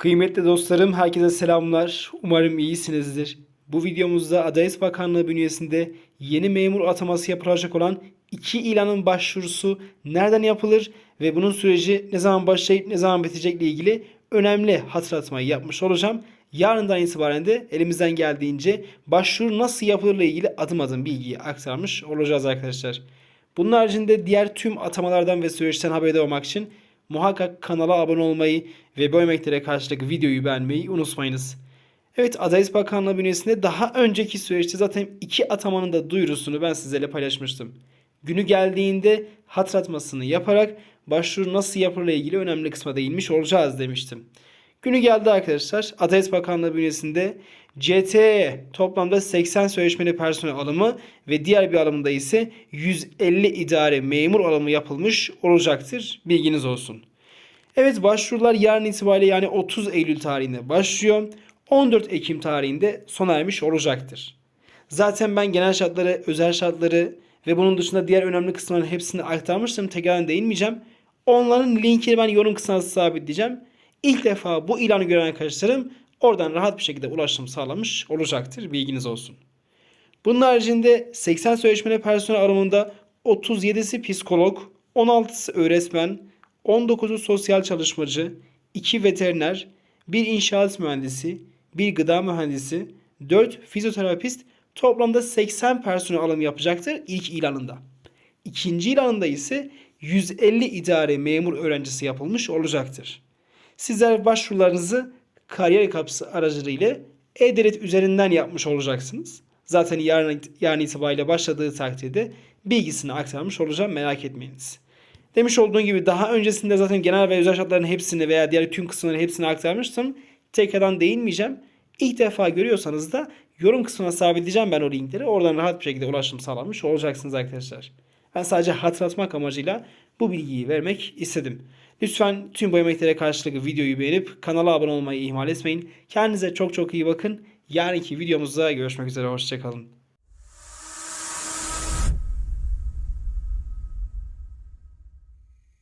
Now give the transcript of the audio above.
Kıymetli dostlarım, herkese selamlar. Umarım iyisinizdir. Bu videomuzda Adalet Bakanlığı bünyesinde yeni memur ataması yapılacak olan iki ilanın başvurusu nereden yapılır ve bunun süreci ne zaman başlayıp ne zaman bitecekle ilgili önemli hatırlatmayı yapmış olacağım. Yarından itibaren de elimizden geldiğince başvuru nasıl yapılırla ilgili adım adım bilgiyi aktarmış olacağız arkadaşlar. Bunun haricinde diğer tüm atamalardan ve süreçten haberdar olmak için muhakkak kanala abone olmayı ve bu emeklere karşılık videoyu beğenmeyi unutmayınız. Evet Adalet Bakanlığı bünyesinde daha önceki süreçte zaten iki atamanın da duyurusunu ben sizlerle paylaşmıştım. Günü geldiğinde hatırlatmasını yaparak başvuru nasıl yapılırla ilgili önemli kısma değinmiş olacağız demiştim. Günü geldi arkadaşlar. Adalet Bakanlığı bünyesinde CTE toplamda 80 sözleşmeli personel alımı ve diğer bir alımda ise 150 idare memur alımı yapılmış olacaktır. Bilginiz olsun. Evet başvurular yarın itibariyle yani 30 Eylül tarihinde başlıyor. 14 Ekim tarihinde sona ermiş olacaktır. Zaten ben genel şartları, özel şartları ve bunun dışında diğer önemli kısımların hepsini aktarmıştım. Tekrar değinmeyeceğim. Onların linkini ben yorum kısmına sabitleyeceğim. İlk defa bu ilanı gören arkadaşlarım oradan rahat bir şekilde ulaşım sağlamış olacaktır. Bilginiz olsun. Bunun haricinde 80 sözleşmeli personel alımında 37'si psikolog, 16'sı öğretmen, 19'u sosyal çalışmacı, 2 veteriner, 1 inşaat mühendisi, 1 gıda mühendisi, 4 fizyoterapist toplamda 80 personel alımı yapacaktır ilk ilanında. İkinci ilanında ise 150 idare memur öğrencisi yapılmış olacaktır. Sizler başvurularınızı kariyer kapısı aracılığıyla e-devlet üzerinden yapmış olacaksınız. Zaten yarın, yarın itibariyle başladığı takdirde bilgisini aktarmış olacağım merak etmeyiniz. Demiş olduğum gibi daha öncesinde zaten genel ve özel şartların hepsini veya diğer tüm kısımları hepsini aktarmıştım. Tekrardan değinmeyeceğim. İlk defa görüyorsanız da yorum kısmına sabitleyeceğim ben o linkleri. Oradan rahat bir şekilde ulaşım sağlamış olacaksınız arkadaşlar. Ben sadece hatırlatmak amacıyla bu bilgiyi vermek istedim. Lütfen tüm bu emeklere karşılık videoyu beğenip kanala abone olmayı ihmal etmeyin. Kendinize çok çok iyi bakın. Yarınki videomuzda görüşmek üzere. Hoşçakalın.